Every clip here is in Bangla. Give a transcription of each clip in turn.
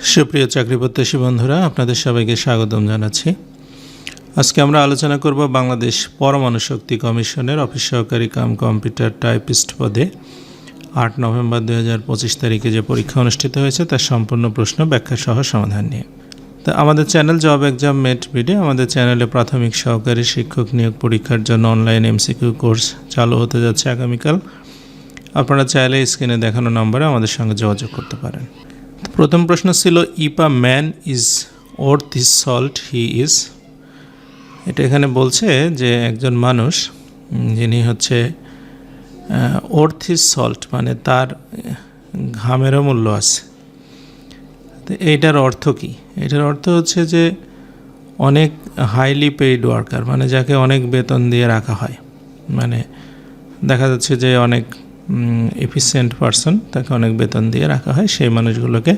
সুপ্রিয় চাকরি প্রত্যাশী বন্ধুরা, আপনাদের সবাইকে স্বাগতম জানাচ্ছি। আজকে আমরা আলোচনা করব বাংলাদেশ পরমাণু শক্তি কমিশনের অফিস সহকারী কাম কম্পিউটার টাইপিস্ট পদে। আট নভেম্বর দু হাজার পঁচিশ তারিখে যে পরীক্ষা অনুষ্ঠিত হয়েছে, তার সম্পূর্ণ প্রশ্ন, ব্যাখ্যা সহ সমাধান নিয়ে। তো আমাদের channel job exam mate video আমাদের চ্যানেলে প্রাথমিক সহকারী শিক্ষক নিয়োগ পরীক্ষার জন্য অনলাইন এমসিকিউ কোর্স চালু হতে যাচ্ছে আগামীকাল। আপনারা চাইলে স্ক্রিনে দেখানো নম্বরে আমাদের সঙ্গে যোগাযোগ করতে পারেন। প্রথম প্রশ্ন ছিল if a man is worth his salt he is এটা এখানে বলছে যে একজন মানুষ যিনি হচ্ছে ওর্থ ইজ সল্ট মানে তার ঘামেরও মূল্য আছে। তো এইটার অর্থ কি? এটার অর্থ হচ্ছে যে অনেক হাইলি পেইড ওয়ার্কার মানে যাকে অনেক বেতন দিয়ে রাখা হয়। মানে দেখা যাচ্ছে যে অনেক এফিসিয়েন্ট পারসন তাকে অনেক বেতন দিয়ে রাখা হয়। সেই মানুষগুলোকে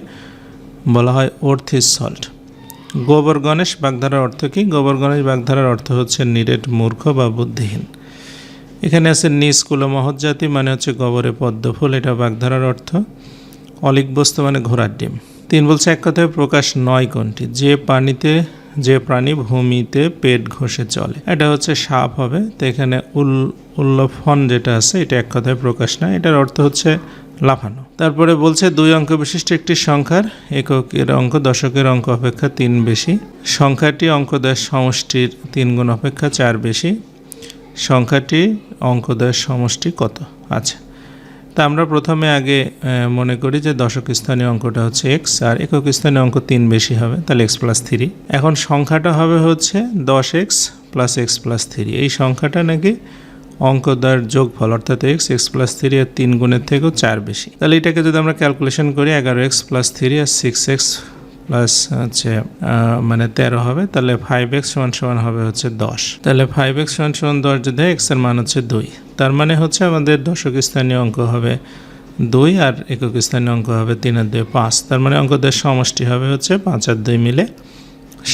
বলা হয় অর্থ ইজ সল্ট গোবর গণেশ বাগধারার অর্থ কি? গোবর গণেশ বাগধারার অর্থ হচ্ছে নিরেট মূর্খ বা বুদ্ধিহীন। এখানে আছে নিষ্কুল মহৎ জাতি মানে হচ্ছে গোবরে পদ্ম ফুল, এটা বাগধারার অর্থ। অলিক বস্তু মানে ঘোড়ার ডিম। তিন বলছে এক কথায় প্রকাশ নয় কোনটি? যে পানিতে, যে প্রাণী ভূমিতে পেট ঘষে চলে। এটা হচ্ছে সাপ হবে। তো এখানে উল উল্লফন যেটা আছে, এটা এক কথায় প্রকাশ না এটার অর্থ হচ্ছে লাফানো। তারপরে বলছে, দুই অঙ্ক বিশিষ্ট একটি সংখ্যার এককের অঙ্ক, দশকের অঙ্ক অপেক্ষা তিন বেশি। সংখ্যাটি অঙ্কদের সমষ্টির তিন গুণ অপেক্ষা চার বেশি। সংখ্যাটি অঙ্কদের সমষ্টি কত? আচ্ছা। তা আমরা প্রথমে আগে মনে করি যে দশক স্থানীয় অঙ্কটা হচ্ছে এক্স আর একক স্থানীয় অঙ্ক তিন বেশি হবে, তাহলে এক্স প্লাস থ্রি এখন সংখ্যাটা হবে হচ্ছে দশ x plus x plus three এই সংখ্যাটা নাকি অঙ্কদার যোগফল অর্থাৎ এক্স এক্স প্লাস থ্রি আর তিন গুণের থেকেও চার বেশি। তাহলে এটাকে যদি আমরা ক্যালকুলেশন করি, এগারো এক্স প্লাস থ্রি আর সিক্স এক্স প্লাস হচ্ছে মানে তেরো হবে, তাহলে ফাইভ এক্স সমান সমান হবে হচ্ছে দশ। তাহলে ফাইভ এক্স সমান সমান দশ যদি এক্সের মান হচ্ছে দুই, তার মানে হচ্ছে আমাদের দশক স্থানীয় অঙ্ক হবে দুই আর একক স্থানীয় অঙ্ক হবে তিন আর দুই পাঁচ, তার মানে অঙ্কদের সমষ্টি হবে হচ্ছে পাঁচ আর দুই মিলে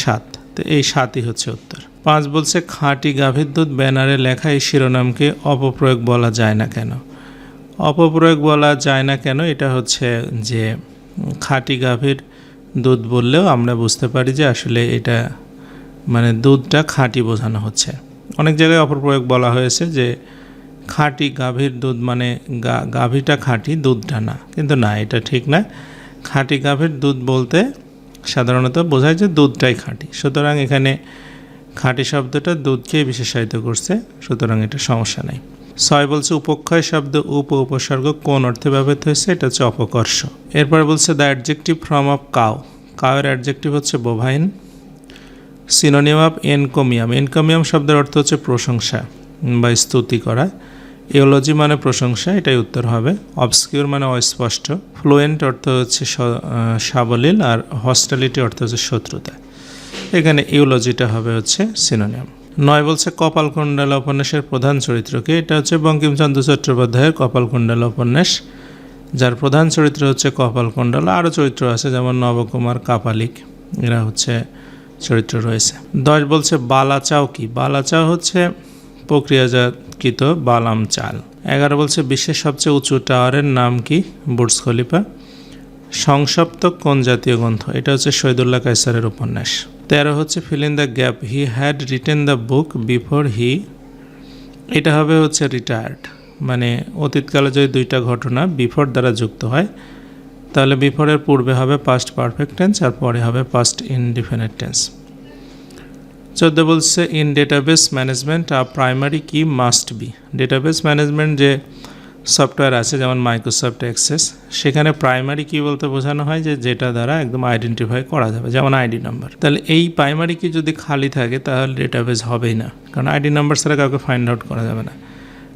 সাত। তো এই সাতই হচ্ছে উত্তর। পাঁচ বলছে, খাঁটি গাভীর দুধ ব্যানারে লেখা এই শিরোনামকে অপপ্রয়োগ বলা যায় না কেন? অপপ্রয়োগ বলা যায় না কেন? এটা হচ্ছে যে, খাঁটি গাভীর দুধ বললেও আমরা বুঝতে পারি যে আসলে এটা মানে দুধটা খাঁটি বোঝানো হচ্ছে। অনেক জায়গায় অপপ্রয়োগ বলা হয়েছে যে, খাঁটি গাভীর দুধ মানে গা- গাভীটা খাঁটি, দুধটা না। কিন্তু না, এটা ঠিক না। খাঁটি গাভীর দুধ বলতে সাধারণত বোঝায় যে দুধটাই খাঁটি। সুতরাং এখানে খাঁটি শব্দটা দুধকেই বিশেষায়িত করছে, সুতরাং এটা সমস্যা নেই। ছয় বলছে উপক্ষয় শব্দ উপ উপসর্গ কোন অর্থে ব্যবহৃত হয়েছে? এটা হচ্ছে অপকর্ষ। এরপর বলছে the adjective from of cow কাউয়ের adjective হচ্ছে bovine synonym of encomium encomium শব্দের অর্থ হচ্ছে প্রশংসা বা স্তুতি করা। ইওলজি মানে প্রশংসা, এটাই উত্তর হবে। অবসকিউর মানে অস্পষ্ট। ফ্লুয়েন্ট অর্থ হচ্ছে সাবলীল আর হস্টালিটি অর্থ হচ্ছে শত্রুতা। এখানে ইউলজিটা হবে হচ্ছে সিনোনিয়াম নয় বলছে কপালকুণ্ডলা উপন্যাসের প্রধান চরিত্রকে, এটা হচ্ছে বঙ্কিমচন্দ্র চট্টোপাধ্যায়ের কপালকুণ্ডলা উপন্যাস যার প্রধান চরিত্র হচ্ছে কপালকুণ্ডলা। আরও চরিত্র আছে, যেমন নবকুমার কাপালিক। এরা হচ্ছে চরিত্র রয়েছে। দশ বলছে বালাচাও কি? বালাচাও হচ্ছে প্রক্রিয়াজাতকৃত বালাম চাল। এগারো বলছে বিশ্বের সবচেয়ে উঁচু টাওয়ারের নাম কি? Burj Khalifa. সংসপ্তক কোন জাতীয় গ্রন্থ? এটা হচ্ছে শহীদুল্লাহ কাইসারের উপন্যাস। তেরো হচ্ছে fill in the gap he had written the book before he এটা হবে হচ্ছে রিটায়ার্ড মানে অতীতকালে যদি দুইটা ঘটনা বিফোর দ্বারা যুক্ত হয়, তাহলে বিফোরের পূর্বে হবে পাস্ট পারফেক্ট টেন্স আর পরে হবে পাস্ট ইনডিফিনিট টেন্স চোদ্দ বলছে in database management a primary key must be database management যে সফটওয়্যার আছে, যেমন মাইক্রোসফট অ্যাক্সেস সেখানে প্রাইমারি কি বলতে বোঝানো হয় যে যেটা দ্বারা একদম আইডেন্টিফাই করা যাবে, যেমন আইডি নাম্বার তাহলে এই প্রাইমারি কি যদি খালি থাকে, তাহলে ডেটাবেস হবেই না, কারণ আইডি নাম্বার ছাড়া কাউকে ফাইন্ড আউট করা যাবে না।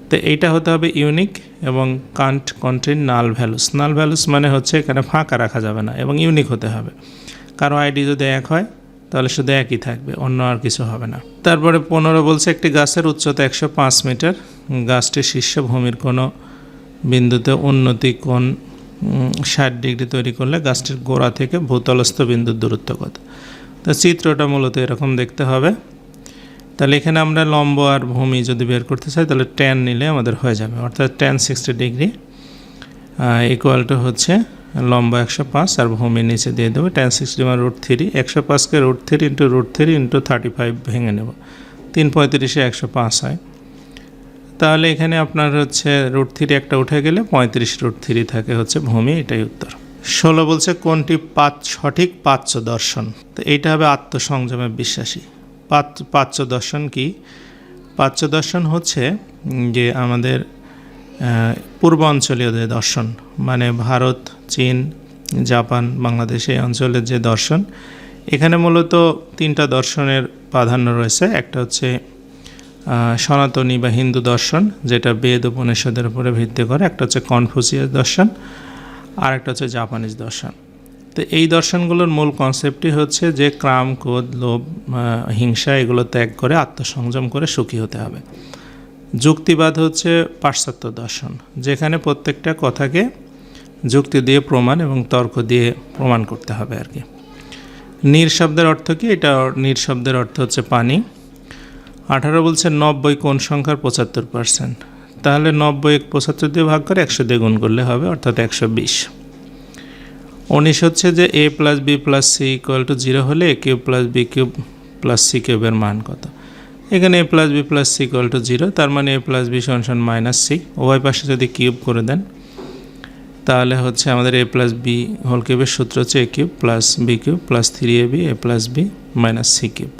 তো এইটা হতে হবে ইউনিক এবং can't contain null values null values মানে হচ্ছে এখানে ফাঁকা রাখা যাবে না, এবং ইউনিক হতে হবে। কারও আইডি যদি এক হয়, তাহলে শুধু একই থাকবে, অন্য আর কিছু হবে না। তারপরে পনেরো বলছে একটি গাছের উচ্চতা একশো পাঁচ মিটার। গাছটির শীর্ষভূমির কোনো বিন্দুতে উন্নতি কোণ ষাট ডিগ্রি তৈরি করলে গাছটির গোড়া থেকে ভূতলস্থ বিন্দুর দূরত্ব কত? তো চিত্রটা মূলত এরকম দেখতে হবে। তাহলে এখানে আমরা লম্ব আর ভূমি যদি বের করতে চাই, তাহলে ট্যান নিলে আমাদের হয়ে যাবে। অর্থাৎ tan sixty degree equal to হচ্ছে লম্বা একশো পাঁচ আর ভূমি নিচে দিয়ে দেবো। Tan sixty one root three একশো পাঁচকে root three into root three into thirty five ভেঙে নেব। তিন পঁয়ত্রিশে একশো পাঁচ হয়। তাহলে এখানে আপনার হচ্ছে রুট থ্রি একটা উঠে গেলে পঁয়ত্রিশ রুট থ্রি থাকে হচ্ছে ভূমি, এটাই উত্তর। ষোলো বলছে কোনটি পাঁচ সঠিক? পাচ্য দর্শন। তো এইটা হবে আত্মসংযমে বিশ্বাসী। পাচ দর্শন কি? পাচ্য দর্শন হচ্ছে যে আমাদের পূর্বাঞ্চলীয় যে দর্শন। মানে ভারত, চীন, জাপান, বাংলাদেশ এই অঞ্চলের যে দর্শন, এখানে মূলত তিনটা দর্শনের প্রাধান্য রয়েছে। একটা হচ্ছে সনাতনী বা হিন্দু দর্শন, যেটা বেদ উপনিষদের উপরে ভিত্তি করে, একটা হচ্ছে কনফুসিয়াস দর্শন আর একটা হচ্ছে জাপানিজ দর্শন। তো এই দর্শনগুলোর মূল কনসেপ্টই হচ্ছে যে ক্রাম, ক্রোধ, লোভ হিংসা, এগুলো ত্যাগ করে, আত্মসংযম করে সুখী হতে হবে। যুক্তিবাদ হচ্ছে পাশ্চাত্য দর্শন, যেখানে প্রত্যেকটা কথাকে যুক্তি দিয়ে প্রমাণ এবং তর্ক দিয়ে প্রমাণ করতে হবে আর কি। নীর শব্দের অর্থ কি? এটা নীর শব্দের অর্থ হচ্ছে পানি। আঠারো বলছে নব্বই কোন সংখ্যার পঁচাত্তর পার্সেন্ট তাহলে নব্বই এক পঁচাত্তর দিয়ে ভাগ করে একশো দিয়ে গুণ করলে হবে অর্থাৎ একশো বিশ। উনিশ হচ্ছে যে A plus B plus C equal to zero হলে A cube plus B cube plus C কিউবের মান কত? এখানে A plus B plus C equal to zero, তার মানে এ প্লাস বি সমান মাইনাস সি। উভয় পাশে যদি কিউব করে দেন, তাহলে হচ্ছে আমাদের এ প্লাস বি হোল কিউবের সূত্র হচ্ছে A cube plus B cube plus three A B, A plus B minus C cube.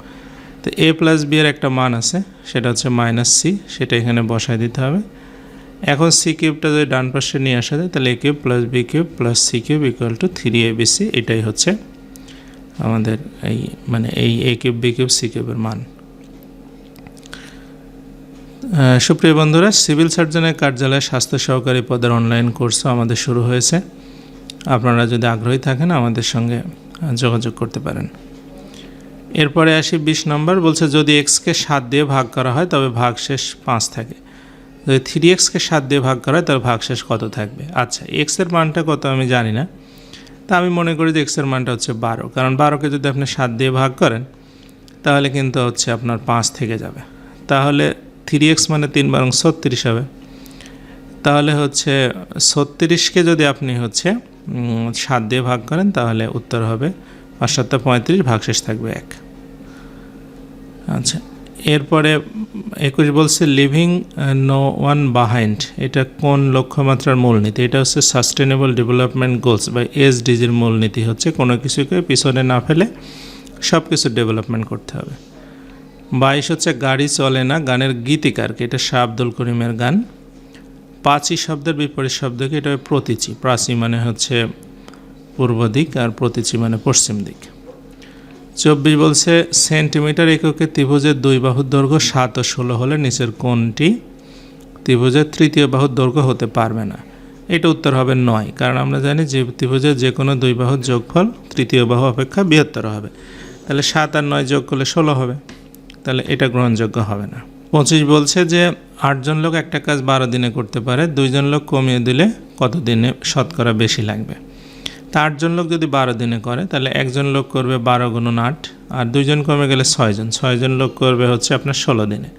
তো এ প্লাস বি এর একটা মান আছে, সেটা হচ্ছে মাইনাস সি সেটা এখানে বসায় দিতে হবে। এখন সি কিউবটা যদি ডান পাশে নিয়ে আসা যায়, তাহলে A cube plus B cube plus C cube equal to three A B C এটাই হচ্ছে আমাদের এই মানে এই A cube B cube C কিউবের মান। সুপ্রিয় বন্ধুরা সিভিল সার্জনের কার্যালয়ে স্বাস্থ্য সহকারী পদের অনলাইন কোর্সও আমাদের শুরু হয়েছে। আপনারা যদি আগ্রহী থাকেন, আমাদের সঙ্গে যোগাযোগ করতে পারেন। এরপরে আসি বিশ নম্বর, বলছে যদি এক্সকে সাত দিয়ে ভাগ করা হয় তবে ভাগশেষ পাঁচ থাকে। যদি থ্রি এক্সকে সাত দিয়ে ভাগ করা হয় তবে ভাগশেষ কত থাকবে? আচ্ছা এক্সের মানটা কত আমি জানি না। তা আমি মনে করি যে এক্সের মানটা হচ্ছে বারো। কারণ বারোকে যদি আপনি সাত দিয়ে ভাগ করেন, তাহলে কিন্তু হচ্ছে আপনার পাঁচ থেকে যাবে। তাহলে থ্রি এক্স মানে তিন বারং ছত্রিশ হবে। তাহলে হচ্ছে ছত্রিশকে যদি আপনি হচ্ছে সাত দিয়ে ভাগ করেন, তাহলে উত্তর হবে পাঁচ সাতটা পঁয়ত্রিশ, ভাগশেষ থাকবে এক। আচ্ছা এরপরে একুশ বলছে লিভিং নো ওয়ান বাহাইন্ড এটা কোন লক্ষ্যমাত্রার মূলনীতি? এটা হচ্ছে সাস্টেনেবল ডেভেলপমেন্ট গোলস বা এসডিজির মূলনীতি হচ্ছে কোনো কিছুকে পিছনে না ফেলে সব কিছু ডেভেলপমেন্ট করতে হবে। বাইশ হচ্ছে, গাড়ি চলে না, গানের গীতিকারকে এটা শাহ আব্দুল করিমের গান। পাঁচি শব্দের বিপরীত শব্দকে এটা প্রতীচি। প্রাচী মানে হচ্ছে পূর্ব দিক আর প্রতীচি মানে পশ্চিম দিক। চব্বিশ বলছে, সেন্টিমিটার এককে ত্রিভুজের দুই বাহুর দৈর্ঘ্য সাত ও ষোলো হলে নিচের কোনটি ত্রিভুজের তৃতীয় বাহুর দৈর্ঘ্য হতে পারবে না। এটা উত্তর হবে নয়, কারণ আমরা জানি যে ত্রিভুজের যে কোনো দুই বাহুর যোগফল তৃতীয় বাহু অপেক্ষা বৃহত্তর হবে। তাহলে সাত আর নয় যোগ করলে ষোলো হবে। তাহলে এটা গ্রহণযোগ্য হবে না। পঁচিশ বলছে যে আটজন লোক একটা কাজ বারো দিনে করতে পারে দুইজন লোক কমিয়ে দিলে কত দিনে শতকরা বেশি লাগবে? তা আটজন লোক যদি বারো দিনে করে, তাহলে একজন লোক করবে বারো গুণন আট, আর দুইজন কমে গেলে ছয়জন। ছয়জন লোক করবে হচ্ছে আপনার ষোলো দিনে।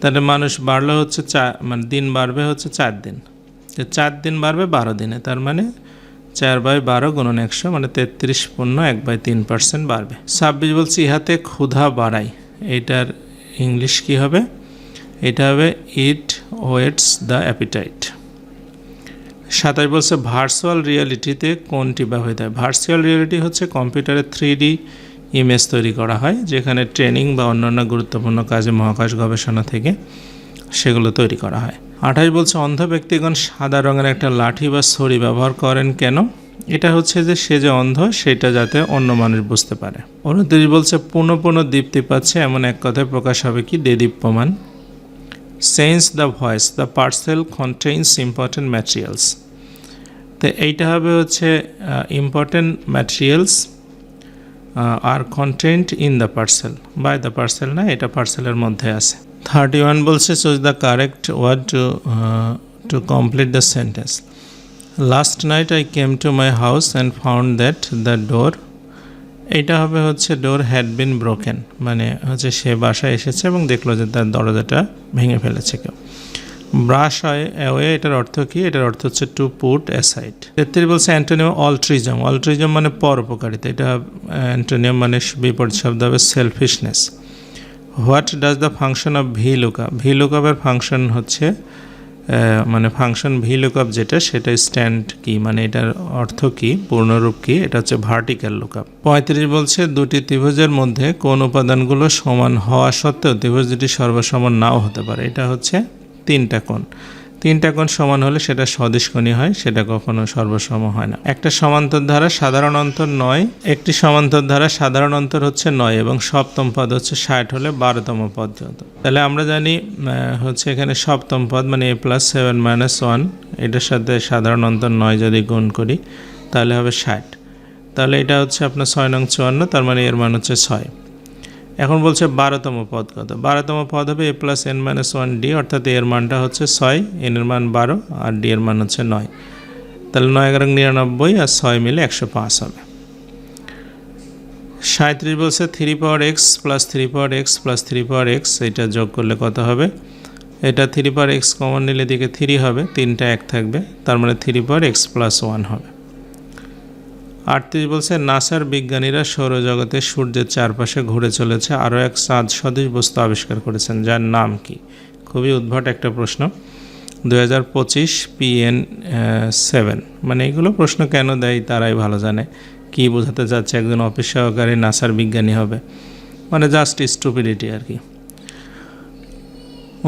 তাহলে মানুষ বাড়লে হচ্ছে চার মানে দিন বাড়বে হচ্ছে চার দিন। তো চার দিন বাড়বে বারো দিনে, তার মানে চার বাই বারো গুণন একশো মানে তেত্রিশ পূর্ণ এক বাই তিন পার্সেন্ট বাড়বে। ছাব্বিশ বলছি, ইহাতে ক্ষুধা বাড়ায়। এইটার ইংলিশ কি হবে? এটা হবে ইট ওয়েটস দ্য অ্যাপিটাইট। সাতাশ বলছে ভার্চুয়াল রিয়েলিটিতে কোনটি ব্যবহৃত হয় ভার্চুয়াল রিয়েলিটি হচ্ছে কম্পিউটারে থ্রি ডি ইমেজ তৈরি করা হয়, যেখানে ট্রেনিং বা অন্যান্য গুরুত্বপূর্ণ কাজে মহাকাশ গবেষণা থেকে সেগুলো তৈরি করা হয়। আঠাশ বলছে, অন্ধ ব্যক্তিগণ সাদা রঙের একটা লাঠি বা ছড়ি ব্যবহার করেন কেন? এটা হচ্ছে যে সে যে অন্ধ, সেটা যাতে অন্য মানুষ বুঝতে পারে। উনত্রিশ বলছে, পুনঃ পুনঃ দীপ্তি পাচ্ছে, এমন এক কথায় প্রকাশ হবে কি? দেদীপ্যমান। Sense the voice the parcel contains important materials তো এইটা হবে হচ্ছে important materials R content in the parcel by the parcel না, এটা পার্সেলের মধ্যে আছে। থার্টি ওয়ান বলছে choose the correct word to to complete the sentence last night I came to my house and found that the door এটা হবে হচ্ছে ডোর হ্যাড বিন ব্রোকেন মানে হচ্ছে সে বাসায় এসেছে এবং দেখল যে তার দরজাটা ভেঙে ফেলেছে কেউ। ব্রাশ অ্যাওয়ে এটার অর্থ কি? এটার অর্থ হচ্ছে টু পুট অ্যাসাইড তেত্রিশ বলছে অ্যান্টোনিয়াম অল্ট্রিজম অল্ট্রিজম মানে পরোপকারিতা এটা অ্যান্টোনিয়াম মানে বিপরীত শব্দ হবে selfishness what does the function of V lookup V লুকআপের function হচ্ছে মানে ফাংশন ভি লুকআপ যেটা, সেটা স্ট্যান্ড কি মানে এটার অর্থ কি? পূর্ণরূপ কি এটা হচ্ছে ভার্টিক্যাল লুকআপ পঁয়ত্রিশ বলছে, দুটি ত্রিভুজের মধ্যে কোন উপাদানগুলো সমান হওয়া সত্ত্বেও ত্রিভুজ দুটি সর্বসমান নাও হতে পারে। এটা হচ্ছে তিনটা কোণ। তিনটা কোণ সমান হলে সেটা সদিশকোণী হয়, সেটা কখনো সর্বসম হয় না। একটা সমান্তর ধারা সাধারণ অন্তর নয়, একটি সমান্তর ধারা সাধারণ অন্তর হচ্ছে নয় এবং সপ্তম পদ হচ্ছে ষাট হলে বারোতম পদ যত তাহলে আমরা জানি হচ্ছে এখানে সপ্তম পদ মানে A plus seven minus one এটার সাথে সাধারণ অন্তর নয় যদি গুণ করি, তাহলে হবে ষাট। তাহলে এটা হচ্ছে আপনার ছয় নং চুয়ান্ন, তার মানে এর মান হচ্ছে ছয়। এখন বলছে বারোতম পদ কত? বারোতম পদ হবে A plus N minus one D, অর্থাৎ এর মানটা হচ্ছে ছয়, এন এর মান বারো, আর ডি এর মান হচ্ছে নয়। তাহলে নয় এগারো নিরানব্বই আর ছয় মিলে একশো পাঁচ হবে। সাঁত্রিশ বলছে three power x plus three power x plus three power x, এটা যোগ করলে কত হবে? এটা থ্রি পাওয়ার এক্স কমন নিলে দিকে থ্রি হবে, তিনটা এক থাকবে, তার মানে three power x plus one হবে। আটত্রিশ বলছে, নাসার বিজ্ঞানীরা সৌরজগতে সূর্যের চারপাশে ঘুরে চলেছে। আরও এক চাঁদ সদৃশ বস্তু আবিষ্কার করেছেন, যার নাম কি? খুবই উদ্ভট একটা প্রশ্ন। দু হাজার পঁচিশ পিএন সেভেন। মানে এগুলো প্রশ্ন কেন দেয় তারাই ভালো জানে। কি বোঝাতে যাচ্ছে একজন অফিস সহকারী নাসার বিজ্ঞানী হবে? মানে জাস্ট স্টুপিডিটি আর কি।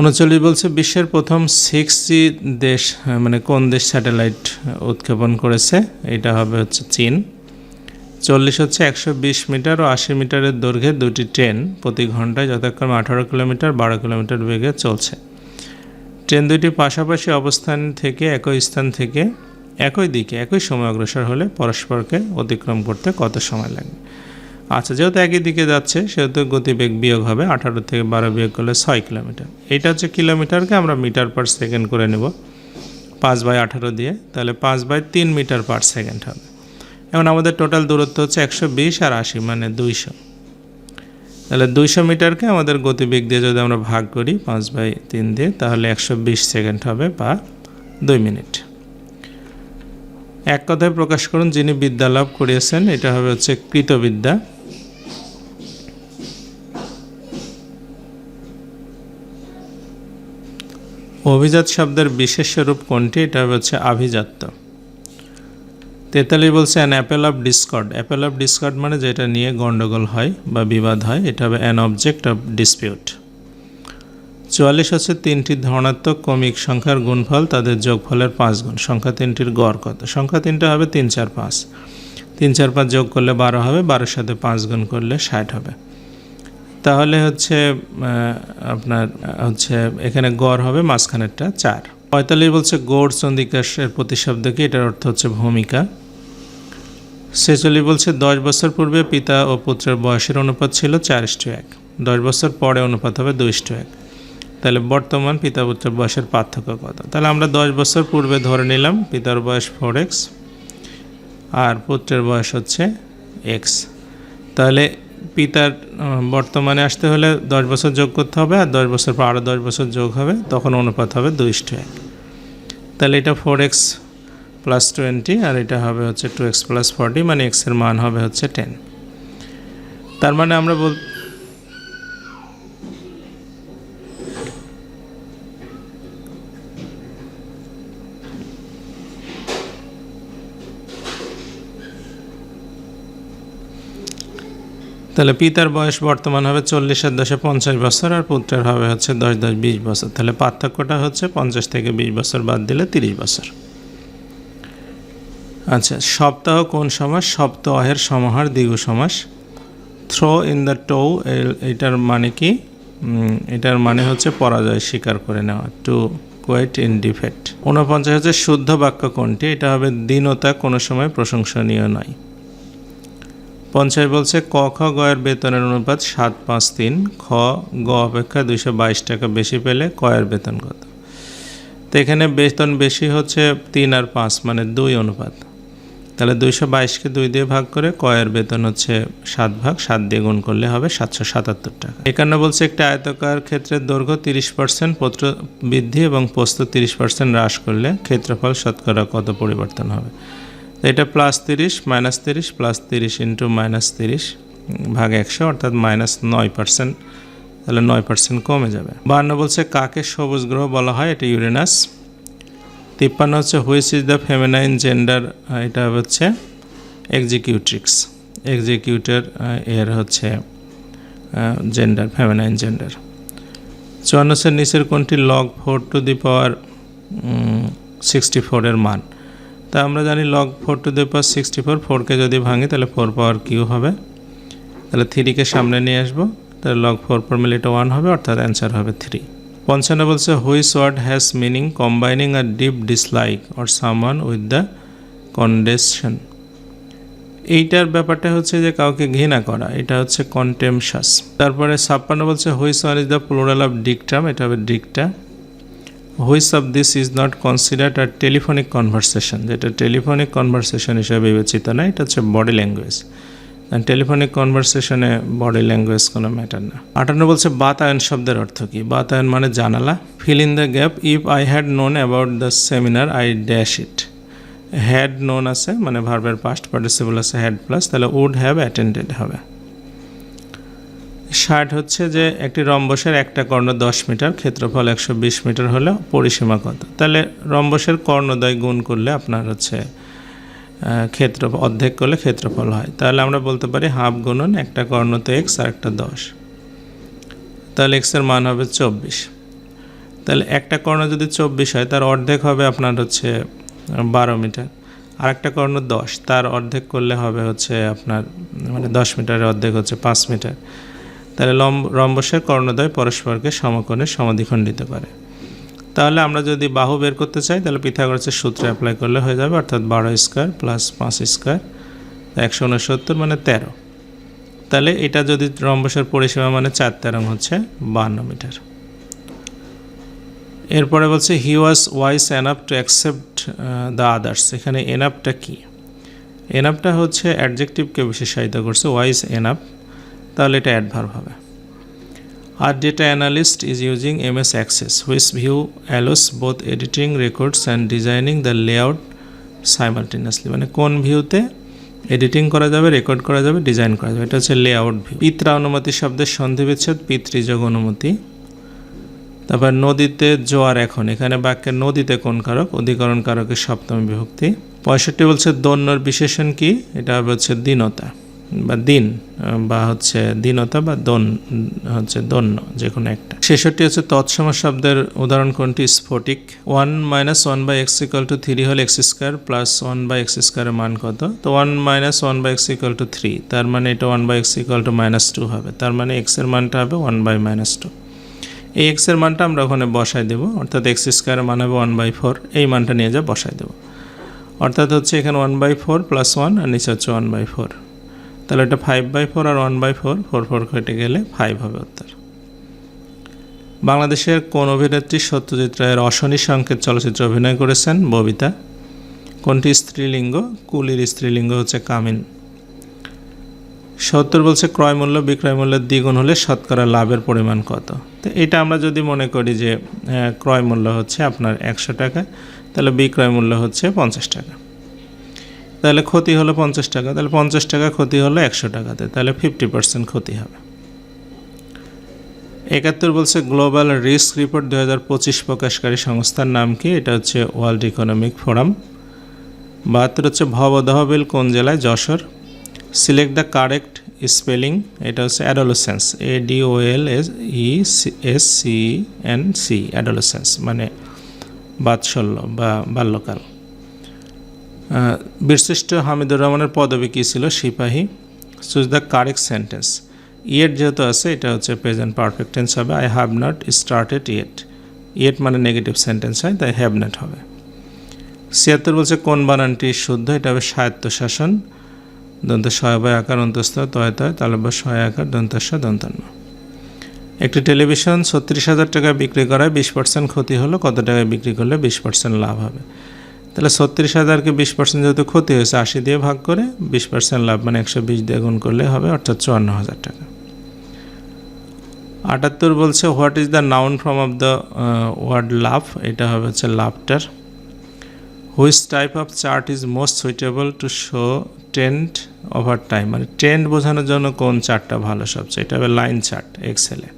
উনচল্লিশ বলছে, বিশ্বের প্রথম সিক্স জি দেশ মানে কোন দেশ স্যাটেলাইট উৎক্ষেপণ করেছে? এটা হবে হচ্ছে চীন। চল্লিশ হচ্ছে একশো বিশ মিটার ও আশি মিটারের দৈর্ঘ্যে দুটি ট্রেন প্রতি ঘন্টায় যথাক্রমে আঠারো কিলোমিটার, বারো কিলোমিটার বেগে চলছে। ট্রেন দুটি পাশাপাশি অবস্থান থেকে একই স্থান থেকে একই দিকে একই সময় অগ্রসর হলে পরস্পরকে অতিক্রম করতে কত সময় লাগবে আচ্ছা যেহেতু একই দিকে যাচ্ছে, সেহেতু গতিবেগ বিয়োগ হবে, আঠারো থেকে বারো বিয়োগ করলে ছয় কিলোমিটার। এটা হচ্ছে কিলোমিটারকে আমরা মিটার পার সেকেন্ড করে নেব। পাঁচ বাই আঠারো দিয়ে, তাহলে পাঁচ বাই তিন মিটার পার সেকেন্ড হবে। এখন আমাদের টোটাল দূরত্ব হচ্ছে একশো বিশ আর আশি মানে দুইশো। তাহলে দুইশো মিটারকে আমাদের গতিবেগ দিয়ে যদি আমরা ভাগ করি পাঁচ বাই তিন দিয়ে, তাহলে একশো বিশ সেকেন্ড হবে বা দুই মিনিট। এক কথায় প্রকাশ করুন, যিনি বিদ্যা লাভ করিয়েছেন, এটা হবে হচ্ছে কৃতবিদ্যা। অভিজাত শব্দের বিশেষ রূপ কোনটি? এটা হচ্ছে আভিজাত্য। তেতাল্লিশ বলছে an apple of discord apple of discord মানে যেটা নিয়ে গন্ডগোল হয় বা বিবাদ হয়, এটা হবে অ্যান অবজেক্ট অফ ডিসপিউট চুয়াল্লিশ হচ্ছে তিনটি ধনাত্মক কমিক সংখ্যার গুণফল, তাদের যোগফলের পাঁচ গুণ। সংখ্যা তিনটির গড় কত? সংখ্যা তিনটা হবে তিন চার পাঁচ। তিন চার পাঁচ যোগ করলে বারো হবে, বারোর সাথে পাঁচ গুণ করলে ষাট হবে। তাহলে হচ্ছে আপনার হচ্ছে এখানে গড় হবে মাঝখানেরটা চার। পঁয়তাল্লিশ বলছে গৌড় চন্দিকাশের প্রতিশব্দ কি এটার অর্থ হচ্ছে ভূমিকা। ছেচল্লিশ বলছে দশ বছর পূর্বে পিতা ও পুত্রের বয়সের অনুপাত ছিল চার ইস্টু এক। দশ বছর পরে অনুপাত হবে দুই ইস্টু এক। তাহলে বর্তমান পিতা পুত্রের বয়সের পার্থক্য কত? তাহলে আমরা দশ বছর পূর্বে ধরে নিলাম পিতার বয়স ফোর এক্স আর পুত্রের বয়স হচ্ছে এক্স তাহলে পিতার বর্তমানে আসতে হলে দশ বছর যোগ করতে হবে আর দশ বছর পর আরও দশ বছর যোগ হবে, তখন অনুপাত হবে দুই ইস্টু এক তাহলে এটা ফোর এক্স প্লাস টোয়েন্টি আর এটা হবে হচ্ছে টু এক্স প্লাস ফর্টি মানে এক্সের মান হবে হচ্ছে টেন তার মানে আমরা বল তাহলে পিতার বয়স বর্তমান হবে চল্লিশের দশে পঞ্চাশ বছর আর পুত্রের হবে হচ্ছে দশ দশ, বিশ বছর। তাহলে পার্থক্যটা হচ্ছে পঞ্চাশ থেকে বিশ বছর বাদ দিলে তিরিশ বছর। আচ্ছা সপ্তাহ কোন সমাস? সপ্তাহের সমাহার দ্বিগু সমাস। থ্রো ইন দ্য টো এটার মানে কি? এটার মানে হচ্ছে পরাজয় স্বীকার করে নেওয়া। To quit in defect. ঊনপঞ্চাশ হচ্ছে শুদ্ধ বাক্য কোনটি? এটা হবে দীনতা কোনো সময় প্রশংসনীয় নয়। পঞ্চাশ বলছে ক, খ, গয়ের বেতনের অনুপাত সাত, পাঁচ, তিন। খ, গ অপেক্ষা দুইশো বাইশ টাকা বেশি পেলে কয়ের বেতন কত? তো এখানে বেতন বেশি হচ্ছে তিন আর পাঁচ মানে দুই অনুপাত। তাহলে দুইশো বাইশকে দুই দিয়ে ভাগ করে কয়ের বেতন হচ্ছে সাত ভাগ, সাত দিয়ে গুণ করলে হবে সাতশো সাতাত্তর টাকা। এখানে বলছে একটা আয়তকার ক্ষেত্রের দৈর্ঘ্য তিরিশ পার্সেন্ট, পত্র বৃদ্ধি এবং পোস্ত তিরিশ পার্সেন্ট হ্রাস করলে ক্ষেত্রফল শতকরা কত পরিবর্তন হবে? এটা প্লাস তিরিশ মাইনাস তিরিশ প্লাস তিরিশ ইন্টু মাইনাস তিরিশ ভাগ একশো, অর্থাৎ মাইনাস নয় পার্সেন্ট তাহলে নয় পার্সেন্ট কমে যাবে। বান্ন বলছে কাকে সবুজ গ্রহ বলা হয়? এটা ইউরেনাস তিপ্পান্ন হচ্ছে which is the feminine gender এটা হচ্ছে এক্সিকিউট্রিক্স এক্সিকিউটর এর হচ্ছে জেন্ডার ফেমিনাইন জেন্ডার চুয়ান্ন নিচের কোনটি? Log four to the power sixty ফোরের মান। তা আমরা জানি log four to the power sixty four ফোরকে যদি ভাঙি তাহলে ফোর পাওয়ার কিউ হবে। তাহলে থ্রিকে সামনে নিয়ে আসব, তাহলে লগ ফোর ফোর মিলে এটা ওয়ান হবে অর্থাৎ অ্যান্সার হবে থ্রি পঞ্চান্ন বলছে which word has meaning combining a deep dislike or summon with the condition এইটার ব্যাপারটা হচ্ছে যে কাউকে ঘৃণা করা, এটা হচ্ছে কন্টেমশাস তারপরে ছাপ্পান্ন বলছে which one is the plural of dictum এটা হবে dicta which of this is not considered R telephonic conversation, যেটা টেলিফোনিক কনভারসেশন হিসেবে বিবেচিত না, এটা হচ্ছে বডি ল্যাঙ্গুয়েজ। টেলিফোনিক কনভারসেশনে বডি ল্যাঙ্গুয়েজ কোনো ম্যাটার না। আটান্ন বলছে বাতায়ন শব্দের অর্থ কী? বাতায়ন মানে জানালা। Fill in the gap if I had known about the seminar I dash it had known আছে মানে ভার্বের পাস্ট পার্টিসিপল আছে হ্যাড প্লাস তাহলে উড হ্যাভ অ্যাটেন্ডেড হবে। ষাট হচ্ছে যে একটি রম্বসের একটা কর্ণ দশ মিটার, ক্ষেত্রফল একশো বিশ মিটার হলে পরিসীমা কত? তাহলে রম্বসের কর্ণদয় গুণ করলে আপনার হচ্ছে ক্ষেত্র, অর্ধেক করলে ক্ষেত্রফল হয়। তাহলে আমরা বলতে পারি হাফ গুণন একটা কর্ণ তো এক্স আর একটা দশ। তাহলে এক্সের মান হবে চব্বিশ। তাহলে একটা কর্ণ যদি চব্বিশ হয়, তার অর্ধেক হবে আপনার হচ্ছে বারো মিটার। আর একটা কর্ণ দশ, তার অর্ধেক করলে হবে হচ্ছে আপনার মানে দশ মিটারের অর্ধেক হচ্ছে পাঁচ মিটার। তাহলে লম্ব রম্বসের কর্ণদ্বয় পরস্পরকে সমকোণে সমাধিখণ্ডিত করে। তাহলে আমরা যদি বাহু বের করতে চাই, তাহলে পিথাগোরাসের সূত্রে অ্যাপ্লাই করলে হয়ে যাবে, অর্থাৎ বারো স্কোয়ার প্লাস পাঁচ স্কোয়ার একশো উনসত্তর মানে তেরো। তাহলে এটা যদি রম্বসের পরিসীমা মানে চার, তেরো হচ্ছে বান্ন মিটার। এরপরে বলছে he was wise enough to accept the others এখানে এনাফটা কি? এনাফটা হচ্ছে অ্যাডজেক্টিভকে বিশেষায়িত করছে ওয়াইস এনাফ তাহলে এটা অ্যাডভার্ব হবে। আর data analyst is using M S Access which view allows both editing records and designing the layout simultaneously মানে কোন ভিউতে এডিটিং করা যাবে রেকর্ড করা যাবে ডিজাইন করা যাবে। এটা হচ্ছে লেআউট ভিউ পিত্রা অনুমতি শব্দের সন্ধি বিচ্ছেদ পিতৃযোগ অনুমতি। তারপর নদীতে জোয়ার এখন। এখানে বাক্যের নদীতে কোন কারক? অধিকরণ কারকের সপ্তম বিভক্তি। পঁয়ষট্টি বলছে দন্যর বিশেষণ কি? এটা হচ্ছে দীনতা। বা দিন বা হচ্ছে দীনতা বা দন, হচ্ছে দন্য যে কোনো একটা। ছেষট্টি হচ্ছে তৎসম শব্দের উদাহরণ কোনটি? স্ফটিক। One minus one by x equal to three হল x square plus one by x স্কোয়ারের মান কত? তো one minus one by x equal to three, তার মানে এটা one by x equal to minus two হবে, তার মানে এক্সের মানটা হবে ওয়ান বাই মাইনাস টু। এই এক্সের মানটা আমরা ওখানে বসাই দেবো, অর্থাৎ এক্স স্কোয়ারের মান হবে ওয়ান বাই ফোর, এই মানটা নিয়ে যা বসাই দেবো। অর্থাৎ হচ্ছে এখানে one by four plus one আর নিচে হচ্ছে ওয়ান বাই ফোর। তাহলে এটা five by four R one by four four four কেটে গেলে ফাইভ হবে উত্তর। বাংলাদেশের কোন অভিনেত্রী সত্যজিৎ রায়ের অশনি সংকেত চলচ্চিত্রে অভিনয় করেছেন? ববিতা। কোনটি স্ত্রীলিঙ্গ? কুলির স্ত্রীলিঙ্গ হচ্ছে কামিন সত্তর বলছে ক্রয় মূল্য, বিক্রয় মূল্যের দ্বিগুণ হলে শতকরা লাভের পরিমাণ কত? তো এটা আমরা যদি মনে করি যে ক্রয় মূল্য হচ্ছে আপনার একশো টাকা, তাহলে বিক্রয় মূল্য হচ্ছে পঞ্চাশ টাকা। তাহলে ক্ষতি হলো পঞ্চাশ টাকা, তাহলে পঞ্চাশ টাকা ক্ষতি হলো একশো টাকাতে, তাহলে ফিফটি পার্সেন্ট ক্ষতি হবে। একাত্তর বলছে গ্লোবাল রিস্ক রিপোর্ট দু হাজার পঁচিশ প্রকাশকারী সংস্থার নাম কি? এটা হচ্ছে ওয়ার্ল্ড ইকোনমিক ফোরাম বাহাত্তর হচ্ছে ভবদহবিল কোন জেলায়? Jessore. Select the correct spelling এটা হচ্ছে adolescence A D O L S E S C N C adolescence মানে বাৎসল্য বা বাল্যকাল। বীরশ্রেষ্ঠ হামিদুর রহমানের পদবি কী ছিল? সিপাহী। Choose the correct sentence yet যেহেতু আছে, এটা হচ্ছে প্রেজেন্ট পারফেক্ট টেন্স হবে। I have not started yet yet মানে নেগেটিভ সেন্টেন্স হয়, তাই হ্যাভ নট হবে। ছিয়াত্তর বলছে, কোন বানানটি শুদ্ধ? এটা হবে স্বায়ত্তশাসন। দন্ত সহায় আকার অন্তস্থ তয় তয়, তালব্য সহায় আকার, দন্তস্ব দন্তান্ন একটি টেলিভিশন ছত্রিশ হাজার টাকায় বিক্রি করায় বিশ পার্সেন্ট ক্ষতি হলো, কত টাকায় বিক্রি করলে বিশ পার্সেন্ট লাভ হবে? তাহলে ছত্রিশ হাজারকে বিশ পার্সেন্ট যেহেতু ক্ষতি হয়েছে, আশি দিয়ে ভাগ করে বিশ পার্সেন্ট লাভ মানে একশো বিশ দিয়ে গুণ করলে হবে অর্থাৎ চুয়ান্ন হাজার টাকা। আটাত্তর বলছে what is the noun form of the word love এটা হবে হচ্ছে লাভটার which type of chart is most suitable to show trend over time মানে ট্রেন্ড বোঝানোর জন্য কোন চার্টটা ভালো সবচেয়ে? এটা হবে লাইন চার্ট এক্সেলে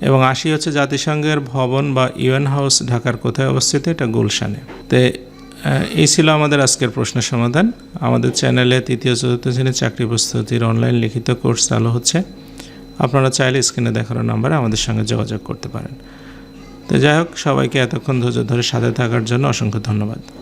এবং আশি হচ্ছে জাতিসংঘের ভবন বা ইউএন হাউস, ঢাকার কোথায় অবস্থিত? এটা গুলশানে। তো এই ছিল আমাদের আজকের প্রশ্নের সমাধান। আমাদের চ্যানেলে তৃতীয়, চতুর্থ শ্রেণির চাকরি প্রস্তুতির অনলাইন লিখিত কোর্স চালু হচ্ছে। আপনারা চাইলে স্ক্রিনে দেখানো নাম্বারে আমাদের সঙ্গে যোগাযোগ করতে পারেন। তো যাই হোক, সবাইকে এতক্ষণ ধৈর্য ধরে সাথে থাকার জন্য অসংখ্য ধন্যবাদ।